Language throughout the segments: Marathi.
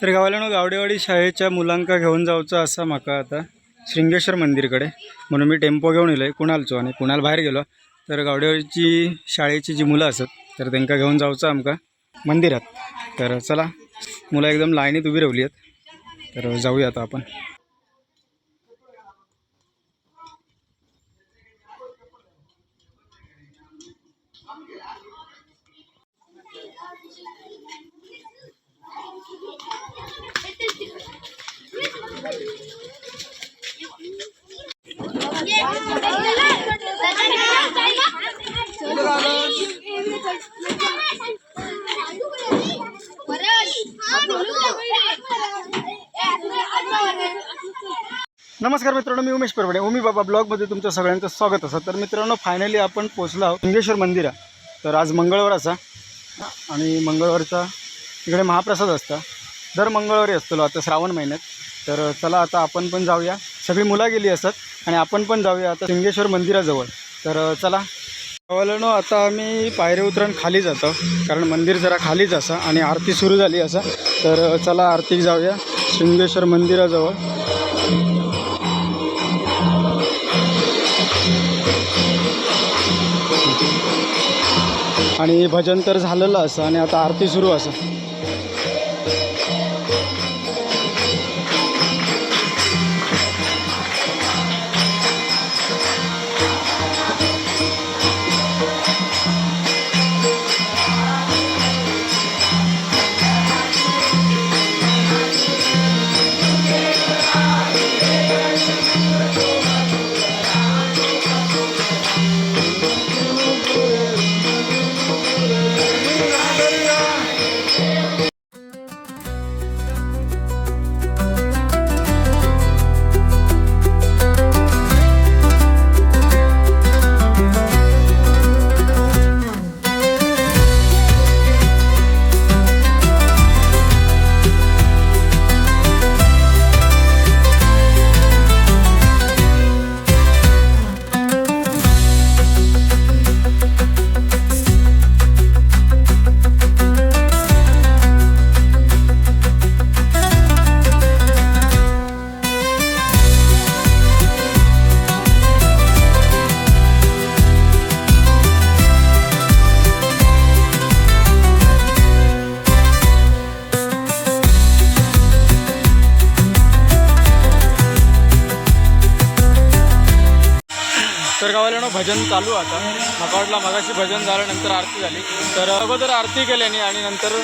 तर गावाला गावडेवाडी शाळेच्या मुलांका घेऊन जाऊचं असा म्हाका आता श्रिंगेश्वर मंदिरकडे. म्हणून मी टेम्पो घेऊन येलो आहे कुणालचो आणि कुणाल बाहेर गेलो. तर गावडेवाडीची शाळेची जी मुलं असत तर त्यांना घेऊन जाऊचं आमका मंदिरात. तर चला मुलं एकदम लाईनीत उभी राहिली आहेत. तर जाऊया आता आपण. नमस्कार मित्रांनो मी उमेश परवडे. ओमी बाबा ब्लॉगमध्ये तुमचं सगळ्यांचं स्वागत असं. तर मित्रांनो फायनली आपण पोचलो आहोत लिंगेश्वर मंदिरा तर आज मंगळवार असा. आणि मंगळवारचा इकडे महाप्रसाद असता. दर मंगळवारी असतो आता श्रावण महिन्यात. तर चला आता आपण पण जाऊया. सगळी मुलं गेली असत आणि आपण पण जाऊया आता लिंगेश्वर मंदिराजवळ. तर चला गावाला आता आम्ही पायरे उतरण खाली जातो. कारण मंदिर जरा खालीच असा आणि आरती सुरू झाली असा. तर चला आरतीक जाऊया. शृंगेश्वर मंदिराजवळ. आणि भजन तर झालेलं असं आणि आता आरती सुरू असं. ना भजन चालू आता. म्हाका वाटलं मगाशी भजन झालं नंतर आरती झाली. तर अगोदर आरती केल्याने आणि नंतर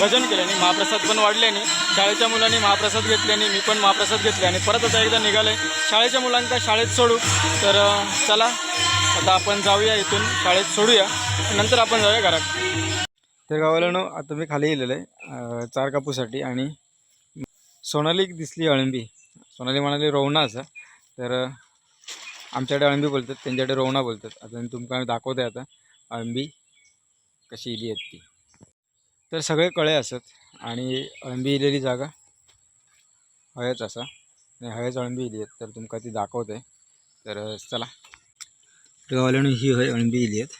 भजन केल्याने महाप्रसाद पण वाढल्याने शाळेच्या मुलांनी महाप्रसाद घेतल्याने मी पण महाप्रसाद घेतले आणि परत आता एकदा निघाले. शाळेच्या मुलांना शाळेत सोडू. तर चला आता आपण जाऊया इथून शाळेत सोडूया. नंतर आपण जाऊया घरात. तर गावाला आता मी खाली येलेलं आहे चार कापूसाठी आणि सोनाली दिसली अळंबी. सोनाली म्हणाली रोवणा तर आमच्याकडे अळंबी बोलतात त्यांच्याकडे रोवणा बोलतात. आता मी तुमका दाखवते आता अळंबी कशी इली आहेत ती. तर सगळे कळे असत आणि अळंबी इलेली जागा हयच असा. आणि हयच अळंबी इली आहेत तर तुमका ती दाखवते तर चला. गावाल्यानं ही हय अळंबी इली आहेत.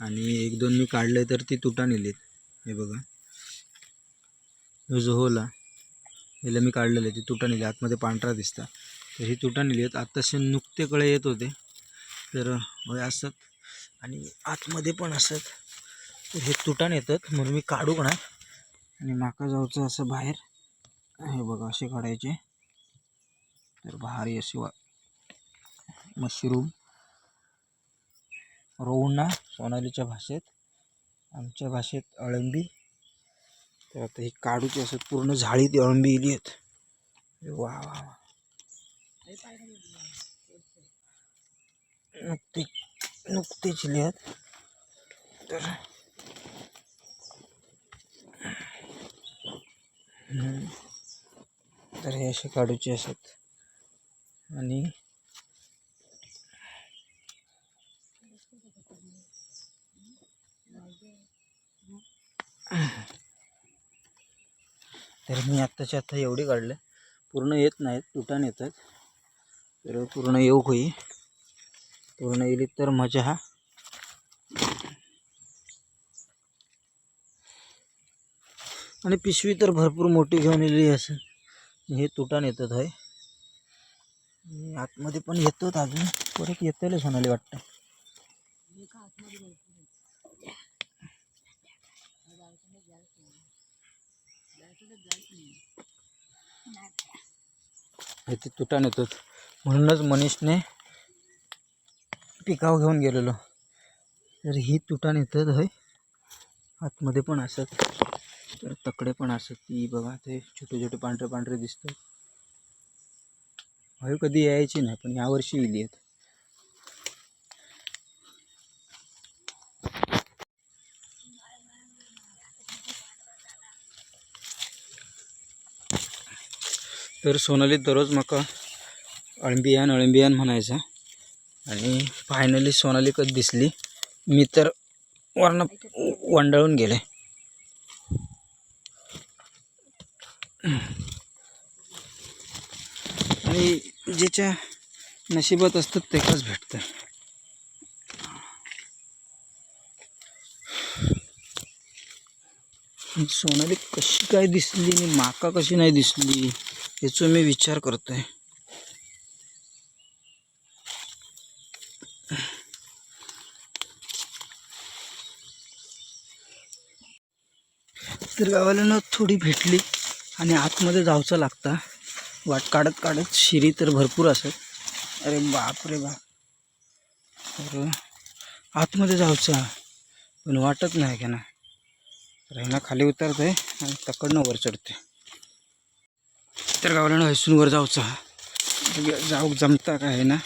आणि एक दोन मी काढले तर ती तुटा नेली आहेत. हे बघा. ह्यो जो होला मी काढलेलं आहे ती तुटा नेली आतमध्ये पांढरा दिसता. तर ही तुटान इली आहेत. आत्ताशे नुकते कळे येत होते. तर होय असत आणि आतमध्ये पण असत तर हे तुटान येतात. म्हणून मी काढू ना आणि माका जाऊचं असं बाहेर. हे बघा असे काढायचे. तर भारी असे वा मशरूम. रोवणा सोनालीच्या भाषेत. आमच्या भाषेत अळंबी. तर आता ही काढूची असत पूर्ण झाडी ती अळंबी इली आहेत. वा वा वा. नुकती नुकतेच लिहत. आहेत तर तर हे असे काढूचे असत. आणि तर मी आत्ताच्या आत्ता एवढे काढले. पूर्ण येत नाहीत तुटान येतात तर पूर्ण योग होई पूर्ण येईल तर मजा. हा आणि पिशवी तर भरपूर मोठी घेऊन येलेली असेल. हे तुटान येतात आहे आतमध्ये पण येतात अजून. परत येतले होणारे वाटतं. हे ते तुटान येतात. म्हणूनच मनीषने पिकाव घेऊन गेलेलो. तर ही तुटान येतात होय. आतमध्ये पण असत. तर तकडे पण असत. ती बघा ते छोटे छोटे पांढरे पांढरे दिसतात. हय कधी यायची नाही पण यावर्षी येली आहेत तर सोनाली दररोज मका अळंबियान अळंबियान म्हणायचा. आणि फायनली सोनाली कधी दिसली? मी तर वर्ण वंडळून गेले. आणि ज्याच्या नशिबात असतात तेकाच भेटतं. सोनाली कशी काय दिसली आणि माका कशी नाही दिसली याचा मी विचार करतोय. तर गावाला थोडी भेटली आणि आतमध्ये जावचं लागता. वाट काढत काढत शिरी तर भरपूर असत अरे बाप रे बाप. तर आतमध्ये जावचं पण वाटत नाही का ना? तर खाली उतरतंय आणि तकडनं वर चढते तर गावाला हैसून वर जाऊचा जाऊ जमता काय आहे ना?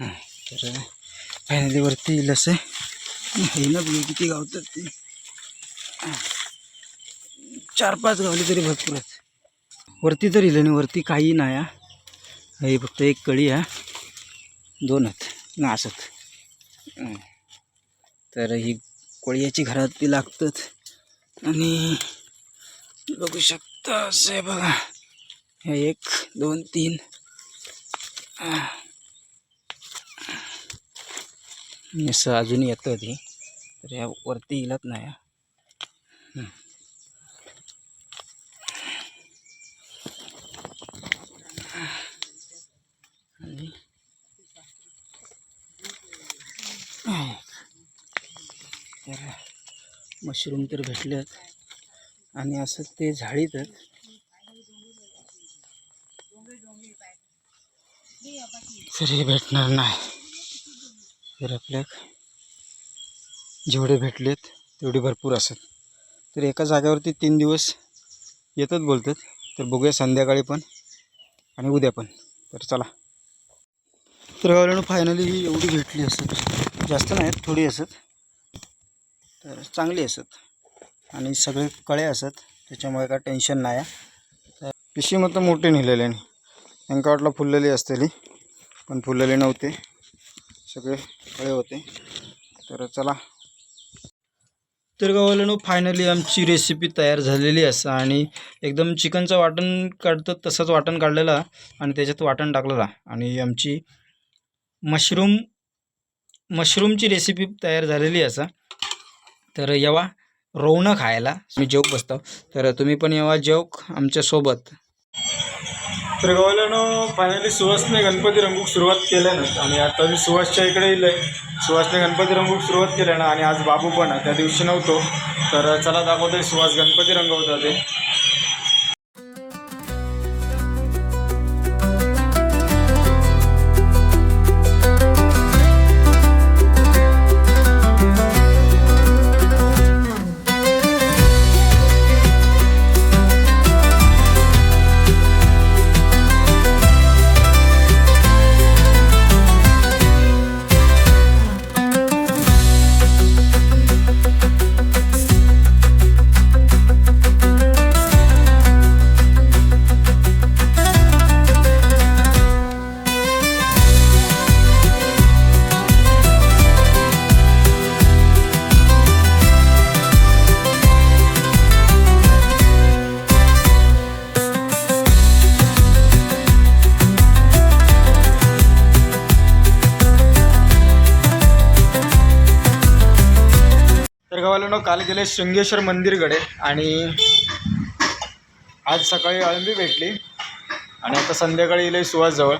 तर फायनली वरती येईल असं. हे ना बघ किती गावतात ते. चार पाच गावले तरी भरपूर वरती तर इलं नाही वरती काही नाही हे. फक्त एक कळी आहे दोन आहेत. ना असत तर ही कोळियाची घरात ती लागतात. आणि बघू शकता असे बघा. हे एक दोन तीन आह. आणि असं अजून येतं ती तर या वरती येलत नाही आणि तर मशरूम तर भेटलेत. आणि असं ते झाडीतच तर हे भेटणार नाही. तर आपल्या जेवढे भेटलेत तेवढे भरपूर असत तर एका जागेवरती तीन दिवस येतात बोलतात. तर बघूया संध्याकाळी पण आणि उद्या पण. तर चला. तर गावाला फायनली ही एवढी भेटली असत. जास्त नाहीत थोडी असत. तर चांगली असत. आणि सगळे कळे असत. त्याच्यामुळे काय टेन्शन नाही आहे. तर पिशी मग मोठे नेलेले त्यांका वाटलं फुललेली असतेली पण फुललेली नव्हते. सगळे कळे होते. तर चला. तर गावाला फायनली आमची रेसिपी तयार झालेली असा आणि एकदम चिकनचं वाटण काढतं तसंच वाटण काढलेलं आणि त्याच्यात वाटण टाकलेलं आणि आमची मशरूम मशरूमची रेसिपी तयार झालेली असा. तर येवा रोवणं खायला मी जेवक बसतो. तर तुम्ही पण येवा जेवक आमच्यासोबत. तर गावाला फायनली सुहासने गणपती रंगूक सुरुवात केल्यानं आणि आता मी सुहासच्या इकडे येईल सुहासने गणपती रंगूक सुरुवात केल्यानं आणि आज बाबू पण आहे त्या दिवशी नव्हतो. तर चला दाखवतोय सुहास गणपती रंगवता ते गावाला काल गेले शृंगेश्वर मंदिरकडे आणि आज सकाळी अळंबी भेटली. आणि आता संध्याकाळी येईल सुहासजवळ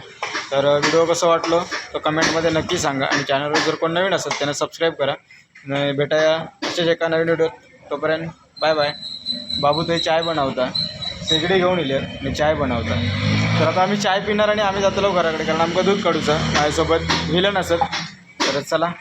तर व्हिडिओ कसं वाटलो तर कमेंटमध्ये नक्की सांगा आणि चॅनलवर जर कोण नवीन असेल त्यांना सबस्क्राईब करा. भेटाया अशाच एका नवीन व्हिडिओत. तोपर्यंत बाय बाय. बाबू ते चाय बनवता. शेगडी घेऊन येले आणि चाय बनवता. तर आता आम्ही चाय पिणार आणि आम्ही जातो घराकडे कारण आमचं दूध काढूचं माझ्यासोबत विलन असत तर चला.